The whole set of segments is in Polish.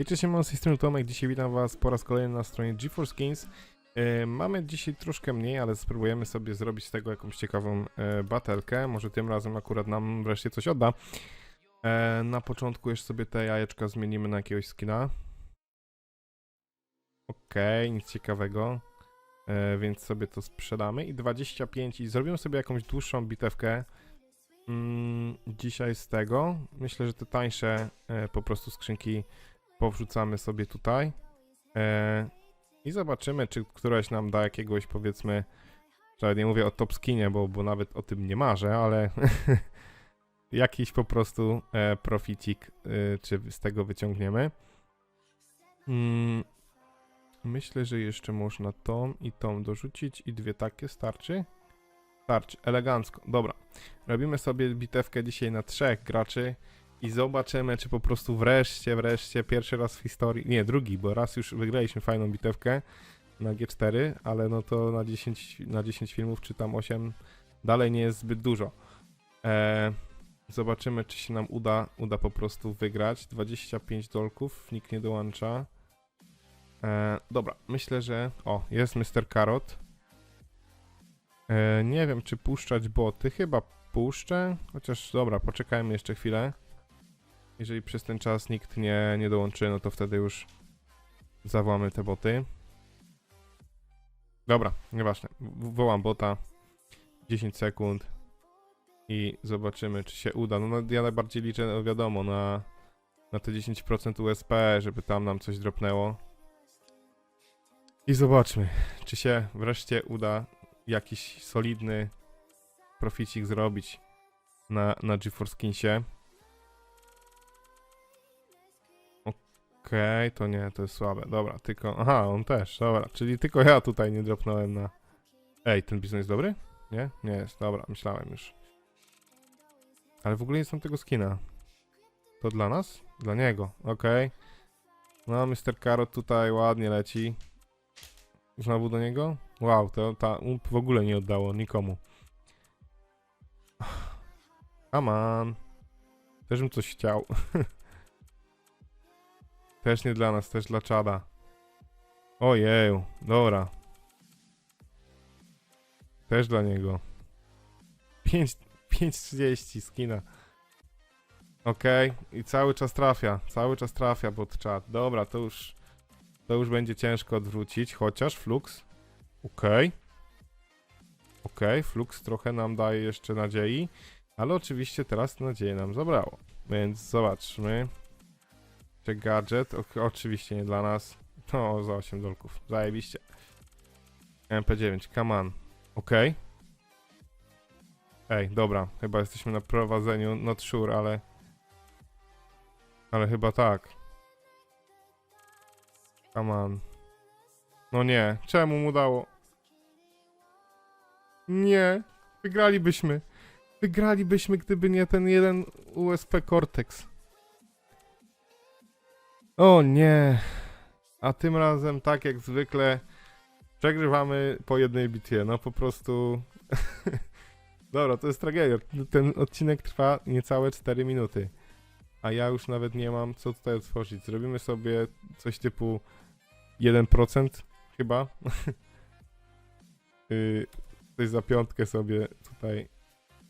I cześć, mam z tej strony Tomek, dzisiaj witam was po raz kolejny na stronie GeForce Skins. E, mamy dzisiaj troszkę mniej, ale spróbujemy sobie zrobić z tego jakąś ciekawą e, batelkę, może tym razem akurat nam wreszcie coś odda. E, na początku jeszcze sobie te jajeczka zmienimy na jakiegoś skina. Okej, nic ciekawego. E, więc sobie to sprzedamy i 25 i zrobimy sobie jakąś dłuższą bitewkę. Mm, dzisiaj z tego. Myślę, że te tańsze e, po prostu skrzynki powrzucamy sobie tutaj. E, I zobaczymy, czy któraś nam da jakiegoś powiedzmy. Nawet nie mówię o top skinie, bo, bo nawet o tym nie marzę, ale jakiś po prostu e, proficik, e, czy z tego wyciągniemy. Mm, myślę, że jeszcze można tą i tą dorzucić i dwie takie starczy. Starczy, elegancko. Dobra. Robimy sobie bitewkę dzisiaj na trzech graczy i zobaczymy, czy po prostu wreszcie, wreszcie pierwszy raz w historii, nie, drugi, bo raz już wygraliśmy fajną bitewkę na G4, ale no to na 10, na 10 filmów, czy tam 8, dalej nie jest zbyt dużo. E, zobaczymy, czy się nam uda, uda po prostu wygrać. 25 dolków, nikt nie dołącza. E, dobra, myślę, że... O, jest Mr. Carrot. E, nie wiem, czy puszczać boty. Chyba puszczę. Chociaż dobra, poczekajmy jeszcze chwilę. Jeżeli przez ten czas nikt nie, nie dołączy, no to wtedy już zawołamy te boty. Dobra, nieważne. Wołam bota. 10 sekund. I zobaczymy, czy się uda. No, no ja najbardziej liczę, no wiadomo, na, na te 10% USP, żeby tam nam coś dropnęło. I zobaczmy, czy się wreszcie uda jakiś solidny proficik zrobić na, na GeForce Skinsie. Okej, to nie, to jest słabe. Dobra, tylko... Aha, on też, dobra. Czyli tylko ja tutaj nie dropnąłem na... Ej, ten bizon jest dobry? Nie? Nie jest, dobra, myślałem już. Ale w ogóle nie są tego skina. To dla nas? Dla niego, okej. No, Mr. Carrot tutaj ładnie leci. Znowu do niego? Wow, to ta ump w ogóle nie oddało nikomu. On. Też bym coś chciał. też nie dla nas, też dla czada. Ojeju, dobra. Też dla niego. 5, 5.30 skina. Okej, i cały czas trafia, cały czas trafia pod czat. Dobra, to już, to już będzie ciężko odwrócić, chociaż Flux. Okej. Okej, Flux trochę nam daje jeszcze nadziei, ale oczywiście teraz nadzieję nam zabrało. Więc zobaczmy. Czy gadżet? O, oczywiście nie dla nas. No, za 8 dolków. Zajebiście. MP9, come on. Okej. Ej, dobra, chyba jesteśmy na prowadzeniu, not sure, ale... Ale chyba tak. Come on. No nie, czemu mu dało? Nie, wygralibyśmy. Wygralibyśmy, gdyby nie ten jeden USP Cortex. O nie. A tym razem, tak jak zwykle, przegrywamy po jednej bitwie. No po prostu... Dobra, to jest tragedia. Ten odcinek trwa niecałe 4 minuty. A ja już nawet nie mam co tutaj otworzyć. Zrobimy sobie coś typu 1% chyba. yy, coś za piątkę sobie tutaj.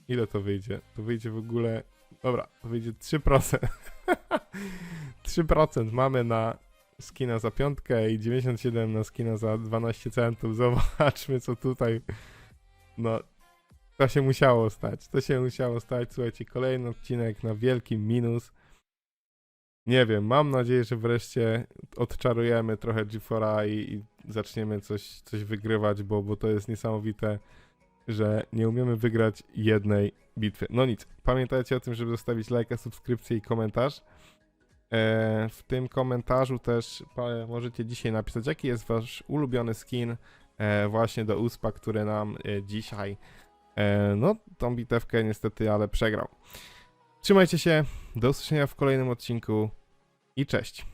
Ile to wyjdzie? To wyjdzie w ogóle. Dobra, to wyjdzie 3%. 3% mamy na skina za piątkę i 97 na skina za 12 centów. Zobaczmy co tutaj. No, to się musiało stać. To się musiało stać. Słuchajcie, kolejny odcinek na wielkim minus. Nie wiem, mam nadzieję, że wreszcie odczarujemy trochę G4A i, i zaczniemy coś, coś wygrywać, bo, bo to jest niesamowite, że nie umiemy wygrać jednej bitwy. No nic, pamiętajcie o tym, żeby zostawić lajka, subskrypcję i komentarz. E, w tym komentarzu też możecie dzisiaj napisać, jaki jest wasz ulubiony skin e, właśnie do USPA, który nam e, dzisiaj no, tą bitewkę niestety, ale przegrał. Trzymajcie się, do usłyszenia w kolejnym odcinku i cześć.